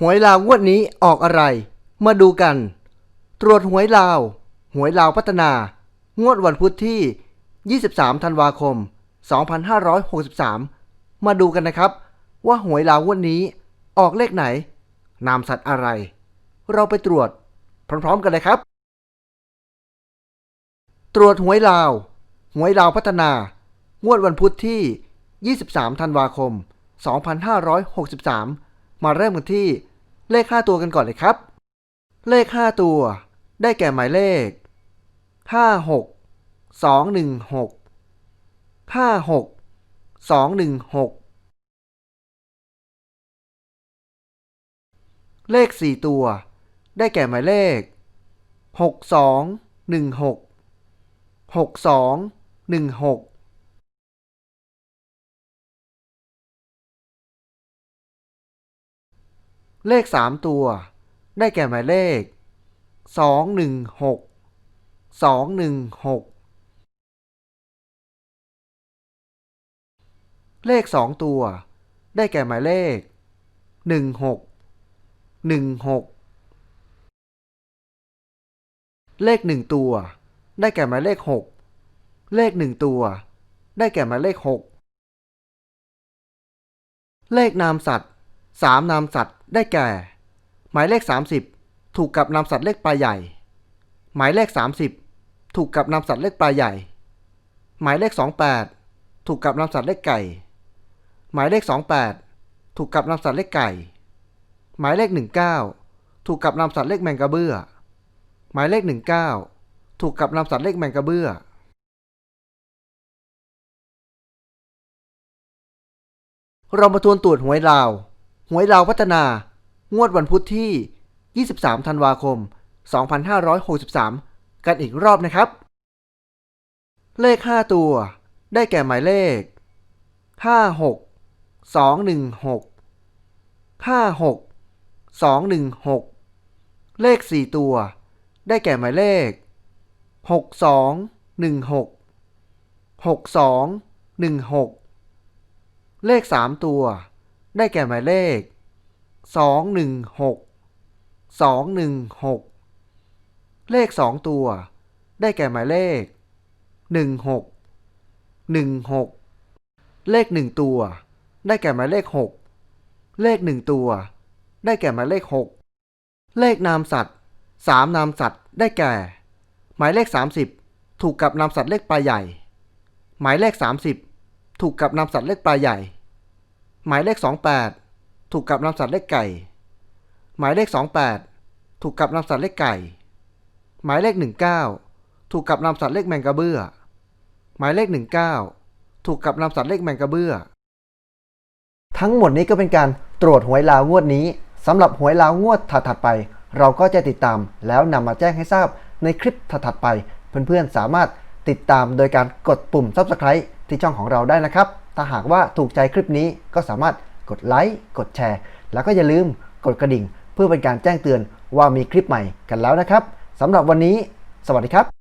หวยลาวงวดนี้ออกอะไร มาดูกัน ตรวจหวยลาว หวยลาวพัฒนา งวดวันพุธที่ 23 ธันวาคม 2563 มาดูกันนะครับ ว่าหวยลาวงวดนี้ออกเลขไหน นามสัตว์อะไร เราไปตรวจ พร้อมๆกันเลยครับ ตรวจหวยลาว หวยลาวพัฒนา งวดวันพุธที่ 23 ธันวาคม 2563 มาเริ่มกันที่ เลข5ตัวกันก่อนเลยครับ เลข5ตัว ได้แก่หมายเลข 56 216 56 216 เลข 4 ตัว ได้แก่หมายเลข 6216 6216 เลข 3 ตัว ได้แก่หมายเลข 216 216 เลข 2 ตัว ได้แก่หมายเลข 16 16 เลข 1 ตัว ได้แก่หมายเลข 6 เลข 1 ตัว ได้แก่หมายเลข 6 เลขนามสัตว์ 3นามสัตว์ ได้แก่ หมายเลข 30 ถูกกับนามสัตว์เลขปลาใหญ่ หมายเลข 30 ถูกกับนามสัตว์เลขปลาใหญ่ หมายเลข 28 ถูกกับนามสัตว์เลขไก่ หมายเลข 28 ถูกกับนามสัตว์เลขไก่ หมายเลข 19 ถูกกับนามสัตว์เลขแมงกระเบื้อ หมายเลข 19 ถูกกับนามสัตว์เลขแมงกระเบื้อเรามาทวนตรวจหวยลาว หวยลาวพัฒนา งวดวันพุธที่ 23 ธันวาคม 2563 กันอีกรอบนะครับ เลข 5 ตัว ได้แก่หมายเลข 56 216 56 216 เลข 4 ตัว ได้แก่หมายเลข 6216 6216 เลข 3 ตัว ได้แก่หมายเลข 216 216 เลข 2 ตัว ได้แก่หมายเลข 16 16 เลข 1 ตัว ได้แก่หมายเลข 6 เลข 1 ตัว ได้แก่หมายเลข 6 เลขนามสัตว์ 3 นามสัตว์ได้แก่ หมายเลข 30 ถูกกับนามสัตว์เลขปลาใหญ่ หมายเลข 30 ถูกกับนามสัตว์เลขปลาใหญ่ หมายเลข 28 ถูกกับนามสัตว์เลขไก่ หมายเลข 28 ถูกกับนามสัตว์เลขไก่ หมายเลข 19 ถูกกับนามสัตว์เลขแมงกระเบื้อ หมายเลข 19 ถูกกับนามสัตว์เลขแมงกระเบื้อ ทั้งหมดนี้ก็เป็นการตรวจหวยลาวงวดนี้สำหรับหวยลาวงวดถัดๆไป เราก็จะติดตามแล้วนำมาแจ้งให้ทราบในคลิปถัดๆไป เพื่อนๆสามารถติดตามโดยการกดปุ่ม Subscribe ที่ช่องของเราได้นะครับ ถ้าหากว่าถูกใจคลิปนี้ก็สามารถกดไลค์กดแชร์ แล้วก็อย่าลืมกดกระดิ่ง เพื่อเป็นการแจ้งเตือนว่ามีคลิปใหม่กันแล้วนะครับสำหรับวันนี้ สวัสดีครับ